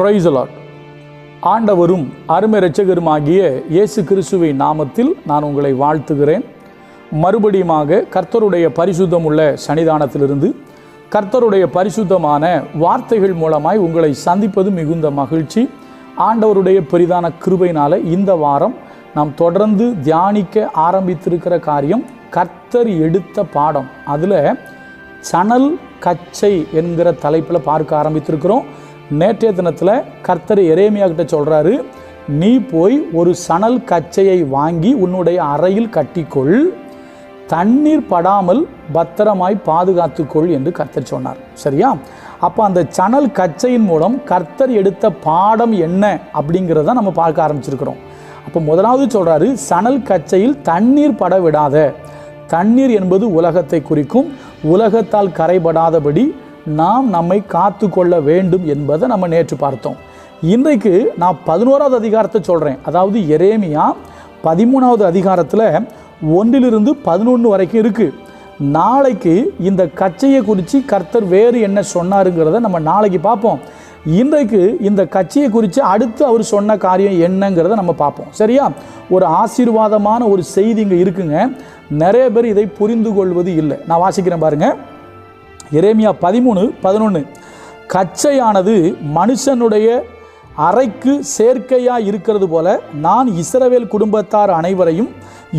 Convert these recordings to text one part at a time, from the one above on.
பிரைசலாட் ஆண்டவரும் அருமை இரட்சகருமாகிய இயேசு கிறிஸ்துவை நாமத்தில் நான் உங்களை வாழ்த்துகிறேன். மறுபடியுமாக கர்த்தருடைய பரிசுத்தம் உள்ள சன்னிதானத்திலிருந்து கர்த்தருடைய பரிசுத்தமான வார்த்தைகள் மூலமாய் உங்களை சந்திப்பது மிகுந்த மகிழ்ச்சி. ஆண்டவருடைய பெரிதான கிருபையினால் இந்த வாரம் நாம் தொடர்ந்து தியானிக்க ஆரம்பித்திருக்கிற காரியம் கர்த்தர் எடுத்த பாடம். அதில் சணல் கச்சை என்கிற தலைப்பில் பார்க்க ஆரம்பித்திருக்கிறோம். நேற்றைய தினத்தில் கர்த்தர் எரேமியா கிட்ட சொல்கிறாரு நீ போய் ஒரு சணல் கச்சையை வாங்கி உன்னுடைய அறையில் கட்டிக்கொள். தண்ணீர் படாமல் பத்திரமாய் பாதுகாத்துக்கொள் என்று கர்த்தர் சொன்னார். சரியா? அப்போ அந்த சணல் கச்சையின் மூலம் கர்த்தர் எடுத்த பாடம் என்ன அப்படிங்கிறத நம்ம பார்க்க ஆரம்பிச்சிருக்கிறோம். அப்போ முதலாவது சொல்கிறாரு சணல் கச்சையில் தண்ணீர் பட விடாத. தண்ணீர் என்பது உலகத்தை குறிக்கும். உலகத்தால் கரைபடாதபடி நாம் நம்மை காத்து கொள்ள வேண்டும் என்பதை நம்ம நேற்று பார்த்தோம். இன்றைக்கு நான் பதினோராவது அதிகாரத்தை சொல்கிறேன் அதாவது எரேமியா பதிமூணாவது அதிகாரத்தில் ஒன்றிலிருந்து பதினொன்று வரைக்கும் இருக்குது நாளைக்கு இந்த கச்சையை குறித்து கர்த்தர் வேறு என்ன சொன்னாருங்கிறத நம்ம நாளைக்கு பார்ப்போம். இன்றைக்கு இந்த கட்சியை குறித்து அடுத்து அவர் சொன்ன காரியம் என்னங்கிறத நம்ம பார்ப்போம். சரியா? ஒரு ஆசீர்வாதமான ஒரு செய்தி இங்கே இருக்குங்க. நிறைய பேர் இதை புரிந்து கொள்வது இல்லை. நான் வாசிக்கிறேன் பாருங்கள் எரேமியா பதிமூணு பதினொன்று கச்சையானது மனுஷனுடைய அறைக்கு சேர்க்கையாக இருக்கிறது போல நான் இஸ்ரவேல் குடும்பத்தார் அனைவரையும்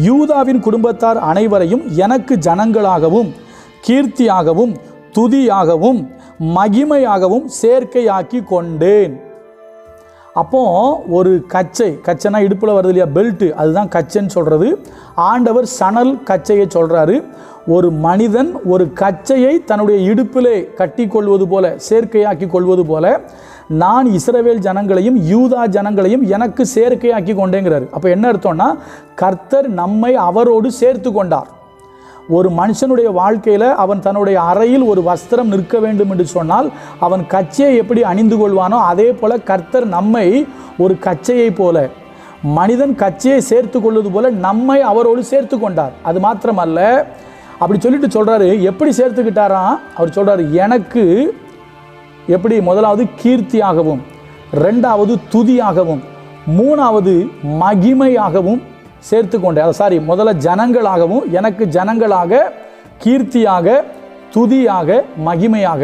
யூதாவின் குடும்பத்தார் அனைவரையும் எனக்கு ஜனங்களாகவும் கீர்த்தியாகவும் துதியாகவும் மகிமையாகவும் சேர்க்கையாக்கி கொண்டேன். அப்போ ஒரு கச்சை கச்சைனா இடுப்பில் வருது இல்லையா? பெல்ட்டு அதுதான் கச்சைன்னு சொல்கிறது ஆண்டவர் சணல் கச்சையை சொல்கிறாரு ஒரு மனிதன் ஒரு கச்சையை தன்னுடைய இடுப்பிலே கட்டி கொள்வது போல சேர்க்கையாக்கி கொள்வது போல நான் இஸ்ரவேல் ஜனங்களையும் யூதா ஜனங்களையும் எனக்கு சேர்க்கையாக்கி கொண்டேங்கிறாரு. அப்போ என்ன அர்த்தம்னா கர்த்தர் நம்மை அவரோடு சேர்த்து கொண்டார். ஒரு மனுஷனுடைய வாழ்க்கையில் அவன் தன்னுடைய அறையில் ஒரு வஸ்திரம் நிற்க வேண்டும் என்று சொன்னால் அவன் கச்சையை எப்படி அணிந்து கொள்வானோ அதே போல் கர்த்தர் நம்மை ஒரு கச்சையை போல மனிதன் கச்சையை சேர்த்து கொள்வது போல நம்மை அவரோடு சேர்த்து கொண்டார். அது மாத்திரமல்ல அப்படி சொல்லிட்டு சொல்கிறாரு எப்படி சேர்த்துக்கிட்டாராம் அவர் சொல்கிறார் எனக்கு எப்படி முதலாவது கீர்த்தியாகவும் ரெண்டாவது துதியாகவும் மூணாவது மகிமையாகவும் சேர்த்து கொண்டேன் சாரி முதல்ல ஜனங்களாகவும் எனக்கு ஜனங்களாக கீர்த்தியாக துதியாக மகிமையாக.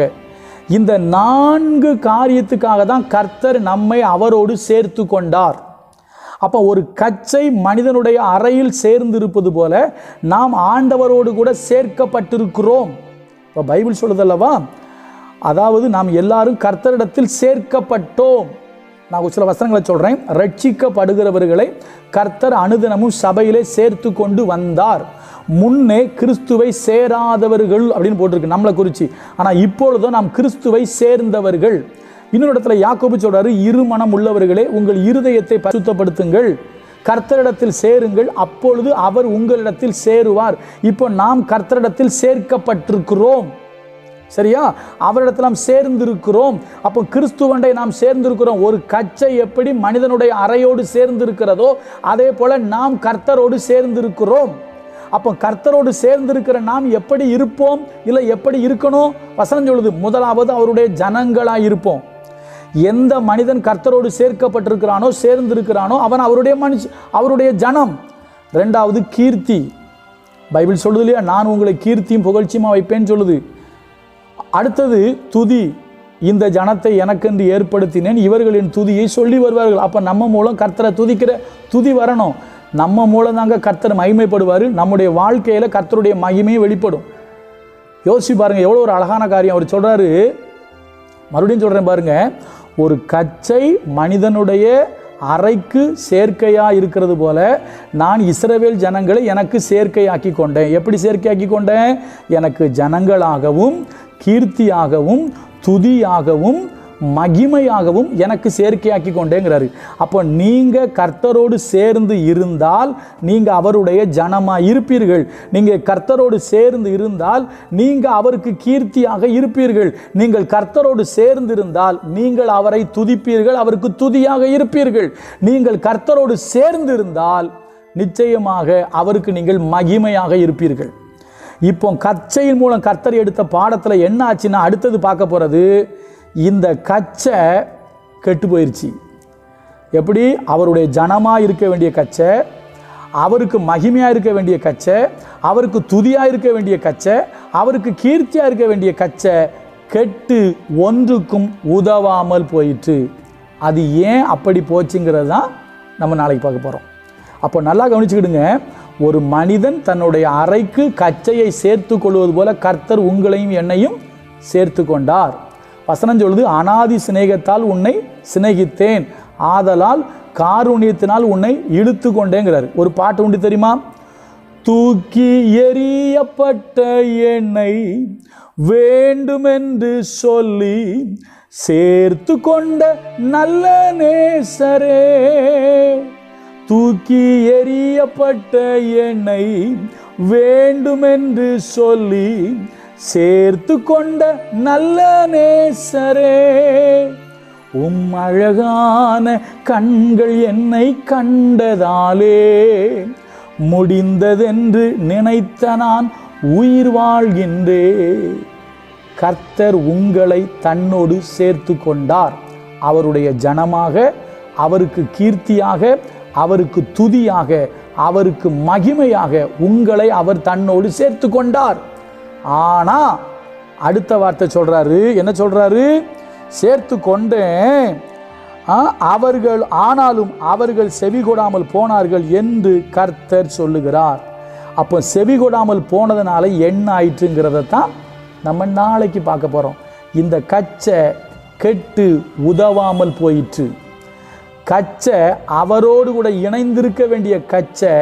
இந்த நான்கு காரியத்துக்காக தான் கர்த்தர் நம்மை அவரோடு சேர்த்து கொண்டார் அப்போ ஒரு கச்சை மனிதனுடைய அறையில் சேர்ந்திருப்பது போல நாம் ஆண்டவரோடு கூட சேர்க்கப்பட்டிருக்கிறோம். இப்போ பைபிள் சொல்லுதல்லவா அதாவது நாம் எல்லாரும் கர்த்தரிடத்தில் சேர்க்கப்பட்டோம். நான் சில வசனங்களை சொல்கிறேன் ரட்சிக்கப்படுகிறவர்களை கர்த்தர் அனுதினமும் சபையிலே சேர்த்து கொண்டு வந்தார். முன்னே கிறிஸ்துவை சேராதவர்கள் அப்படின்னு போட்டிருக்கு நம்மளை குறித்து ஆனால் இப்பொழுதோ நாம் கிறிஸ்துவை சேர்ந்தவர்கள். இன்னொரு இடத்துல யாக்கோபு சொல்கிறாரு இருமனம் உள்ளவர்களே உங்கள் இருதயத்தை பரிசுத்தப்படுத்துங்கள். கர்த்தரிடத்தில் சேருங்கள் அப்பொழுது அவர் உங்களிடத்தில் சேருவார். இப்போ நாம் கர்த்தரிடத்தில் சேர்க்கப்பட்டிருக்கிறோம். சரியா? அவரிடத்தில் நாம் சேர்ந்திருக்கிறோம். அப்போ கிறிஸ்துவண்டை நாம் சேர்ந்திருக்கிறோம். ஒரு கச்சை எப்படி மனிதனுடைய அறையோடு சேர்ந்திருக்கிறதோ அதே போல நாம் கர்த்தரோடு சேர்ந்திருக்கிறோம். அப்போ கர்த்தரோடு சேர்ந்திருக்கிற நாம் எப்படி இருப்போம்? இல்லை எப்படி இருக்கணும்? வசனம் சொல்லுது முதலாவது அவருடைய ஜனங்களாக இருப்போம். எந்த மனிதன் கர்த்தரோடு சேர்க்கப்பட்டிருக்கிறானோ சேர்ந்திருக்கிறானோ அவன் அவருடைய மனுஷ அவருடைய ஜனம். ரெண்டாவது கீர்த்தி. பைபிள் சொல்லுது இல்லையா? நான் உங்களை கீர்த்தியும் புகழ்ச்சியுமா வைப்பேன்னு சொல்லுது. அடுத்தது துதி. இந்த ஜனத்தை எனக்கென்று ஏற்படுத்தினேன் இவர்களின் துதியை சொல்லி வருவார்கள். அப்போ நம்ம மூலம் கர்த்தரை துதிக்கிற துதி வரணும். நம்ம மூலம் தாங்க கர்த்தர் மகிமைப்படுவார். நம்முடைய வாழ்க்கையில் கர்த்தருடைய மகிமையும் வெளிப்படும். யோசிச்சு பாருங்கள் எவ்வளோ ஒரு அழகான காரியம். அவர் சொல்கிறாரு மறுபடியும் சொல்கிறேன் பாருங்கள் ஒரு கச்சை மனிதனுடைய அறைக்கு சேர்க்கையாக இருக்கிறது போல நான் இஸ்ரவேல் ஜனங்களை எனக்கு சேர்க்கையாக்கி கொண்டேன். எப்படி சேர்க்கையாக்கி கொண்டேன்? எனக்கு ஜனங்களாகவும் கீர்த்தியாகவும் துதியாகவும் மகிமையாகவும் எனக்கு சேர்க்கையாக்கி கொண்டேங்கிறாரு. அப்போ நீங்கள் கர்த்தரோடு சேர்ந்து இருந்தால் நீங்கள் அவருடைய ஜனமாக இருப்பீர்கள். நீங்கள் கர்த்தரோடு சேர்ந்து இருந்தால் நீங்கள் அவருக்கு கீர்த்தியாக இருப்பீர்கள். நீங்கள் கர்த்தரோடு சேர்ந்து இருந்தால் நீங்கள் அவரை துதிப்பீர்கள் அவருக்கு துதியாக இருப்பீர்கள். நீங்கள் கர்த்தரோடு சேர்ந்து இருந்தால் நிச்சயமாக அவருக்கு நீங்கள் மகிமையாக இருப்பீர்கள். இப்போ கச்சையின் மூலம் கர்த்தர் எடுத்த பாடத்தில் என்ன ஆச்சுன்னா அடுத்தது பார்க்க போகிறது இந்த கச்சை கெட்டு போயிடுச்சு எப்படி? அவருடைய ஜனமாக இருக்க வேண்டிய கச்சை அவருக்கு மகிமையாக இருக்க வேண்டிய கச்சை அவருக்கு துதியாக இருக்க வேண்டிய கச்சை அவருக்கு கீர்த்தியாக இருக்க வேண்டிய கச்சை கெட்டு ஒன்றுக்கும் உதவாமல் போயிட்டு அது ஏன் அப்படி போச்சுங்கிறது தான் நம்ம நாளைக்கு பார்க்க போகிறோம் அப்போ நல்லா கவனிச்சுக்கிடுங்க. ஒரு மனிதன் தன்னுடைய அறைக்கு கச்சையை சேர்த்து கொள்வது போல கர்த்தர் உங்களையும் என்னையும் சேர்த்து கொண்டார். வசனம் சொல்லுது அனாதி சிநேகத்தால் உன்னை சிநேகித்தேன். ஆதலால் காரூணியத்தினால் உன்னை இழுத்து கொண்டேங்கிறார். ஒரு பாட்டு உண்டு தெரியுமா? தூக்கி எறியப்பட்ட என்னை வேண்டுமென்று சொல்லி சேர்த்து கொண்ட நல்ல நேசரே. தூக்கி எறியப்பட்ட என்னை வேண்டுமென்று சொல்லி சேர்த்து கொண்ட நல்ல நேசரே உம் அழகான கண்கள் என்னை கண்டதாலே முடிந்ததென்று நினைத்த நான் உயிர் வாழ்கின்றே கர்த்தர் உங்களை தன்னோடு சேர்த்து கொண்டார். அவருடைய ஜனமாக அவருக்கு கீர்த்தியாக அவருக்கு துதியாக அவருக்கு மகிமையாக உங்களை அவர் தன்னோடு சேர்த்து கொண்டார். ஆனா அடுத்த வார்த்தை சொல்றாரு என்ன சொல்றாரு? சேர்த்து கொண்டேன். ஆ, அவர்கள் ஆனாலும் அவர்கள் செவி கொடாமல் போனார்கள் என்று கர்த்தர் சொல்லுகிறார். அப்போ செவி கொடாமல் போனதுனால என்ன ஆயிற்றுங்கிறத தான் நம்ம நாளைக்கு பார்க்க போகிறோம் இந்த கச்சை கெட்டு உதவாமல் போயிற்று. கச்சை அவரோடு கூட இணைந்திருக்க வேண்டிய கச்சை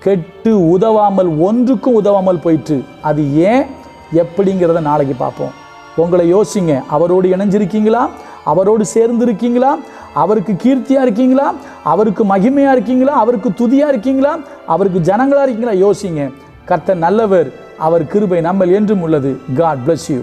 கெட்டு உதவாமல் ஒன்றுக்கும் உதவாமல் போயிட்டு அது ஏன்? எப்படிங்கிறத நாளைக்கு பார்ப்போம். உங்களை யோசிங்க. அவரோடு இணைஞ்சிருக்கீங்களா? அவரோடு சேர்ந்து இருக்கீங்களா அவருக்கு கீர்த்தியாக இருக்கீங்களா? அவருக்கு மகிமையாக இருக்கீங்களா? அவருக்கு துதியாக இருக்கீங்களா? அவருக்கு ஜனங்களாக இருக்கீங்களா? யோசிங்க. கர்த்தர் நல்லவர். அவர் கிருபை நம்மள் என்றும் உள்ளது. God bless you